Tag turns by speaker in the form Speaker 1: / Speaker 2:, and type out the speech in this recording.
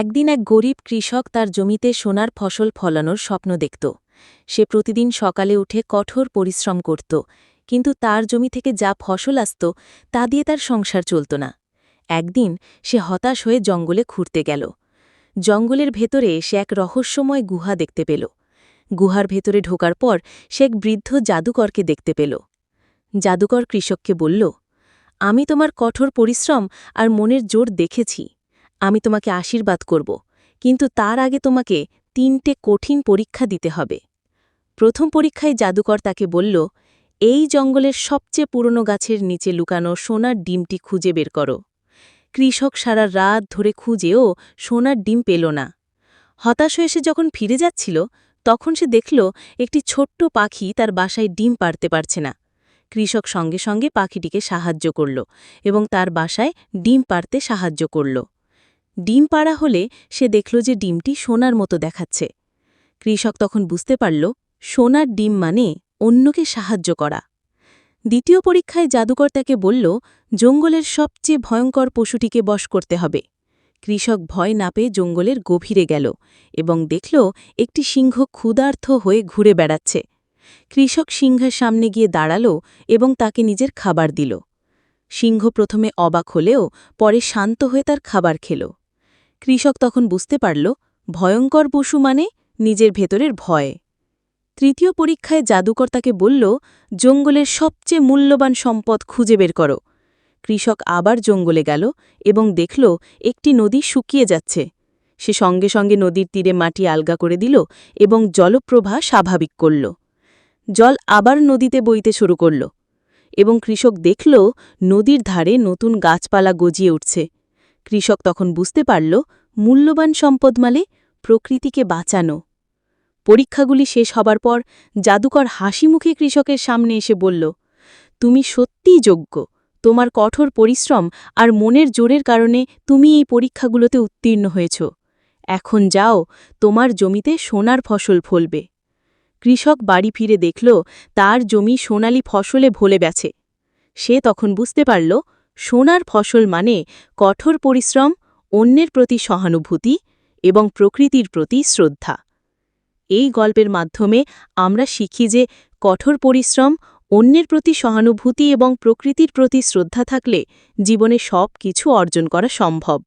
Speaker 1: একদিন এক গরিব কৃষক তার জমিতে সোনার ফসল ফলানোর স্বপ্ন দেখত। সে প্রতিদিন সকালে উঠে কঠোর পরিশ্রম করত, কিন্তু তার জমি থেকে যা ফসল আসত, তা দিয়ে তার সংসার চলত না। একদিন সে হতাশ হয়ে জঙ্গলে ঘুরতে গেল। জঙ্গলের ভেতরে সে এক রহস্যময় গুহা দেখতে পেল। গুহার ভেতরে ঢোকার পর সে এক বৃদ্ধ জাদুকরকে দেখতে পেল। জাদুকর কৃষককে বলল, আমি তোমার কঠোর পরিশ্রম আর মনের জোর দেখেছি। আমি তোমাকে আশীর্বাদ করব, কিন্তু তার আগে তোমাকে তিনটে কঠিন পরীক্ষা দিতে হবে। প্রথম পরীক্ষায় জাদুকর তাকে বলল, এই জঙ্গলের সবচেয়ে পুরনো গাছের নিচে লুকানো সোনার ডিমটি খুঁজে বের করো। কৃষক সারা রাত ধরে খুঁজেও সোনার ডিম পেল না। হতাশ হয়ে সে যখন ফিরে যাচ্ছিল, তখন সে দেখল একটি ছোট্ট পাখি তার বাসায় ডিম পারতে পারছে না। কৃষক সঙ্গে সঙ্গে পাখিটিকে সাহায্য করল এবং তার বাসায় ডিম পারতে সাহায্য করল। ডিম পাড়া হলে সে দেখল যে ডিমটি সোনার মতো দেখাচ্ছে। কৃষক তখন বুঝতে পারল, সোনার ডিম মানে অন্যকে সাহায্য করা। দ্বিতীয় পরীক্ষায় জাদুকর তাকে বলল, জঙ্গলের সবচেয়ে ভয়ঙ্কর পশুটিকে বশ করতে হবে। কৃষক ভয় না পেয়ে জঙ্গলের গভীরে গেল এবং দেখল একটি সিংহ ক্ষুধার্থ হয়ে ঘুরে বেড়াচ্ছে। কৃষক সিংহের সামনে গিয়ে দাঁড়াল এবং তাকে নিজের খাবার দিল। সিংহ প্রথমে অবাক হলেও পরে শান্ত হয়ে তার খাবার খেল। কৃষক তখন বুঝতে পারল, ভয়ঙ্কর পশু মানে নিজের ভেতরের ভয়। তৃতীয় পরীক্ষায় জাদুকর তাকে বলল, জঙ্গলের সবচেয়ে মূল্যবান সম্পদ খুঁজে বের করো। কৃষক আবার জঙ্গলে গেল এবং দেখল, একটি নদী শুকিয়ে যাচ্ছে। সে সঙ্গে সঙ্গে নদীর তীরে মাটি আলগা করে দিল এবং জলপ্রভা স্বাভাবিক করল। জল আবার নদীতে বইতে শুরু করল এবং কৃষক দেখল, নদীর ধারে নতুন গাছপালা গজিয়ে উঠছে। কৃষক তখন বুঝতে পারল, মূল্যবান সম্পদ মালে প্রকৃতিকে বাঁচানো। পরীক্ষাগুলি শেষ হবার পর জাদুকর হাসি মুখে কৃষকের সামনে এসে বলল, তুমি সত্যিই যোগ্য। তোমার কঠোর পরিশ্রম আর মনের জোরের কারণে তুমি এই পরীক্ষাগুলোতে উত্তীর্ণ হয়েছ। এখন যাও, তোমার জমিতে সোনার ফসল ফলবে কৃষক বাড়ি ফিরে দেখল, তার জমি সোনালি ফসলে ভোলে গেছে। সে তখন বুঝতে পারল সোনার ফসল মানে কঠোর পরিশ্রম, অন্যের প্রতি সহানুভূতি এবং প্রকৃতির প্রতি শ্রদ্ধা। এই গল্পের মাধ্যমে আমরা শিখি যে কঠোর পরিশ্রম, অন্যের প্রতি সহানুভূতি এবং প্রকৃতির প্রতি শ্রদ্ধা থাকলে জীবনে সব কিছু অর্জন করা সম্ভব।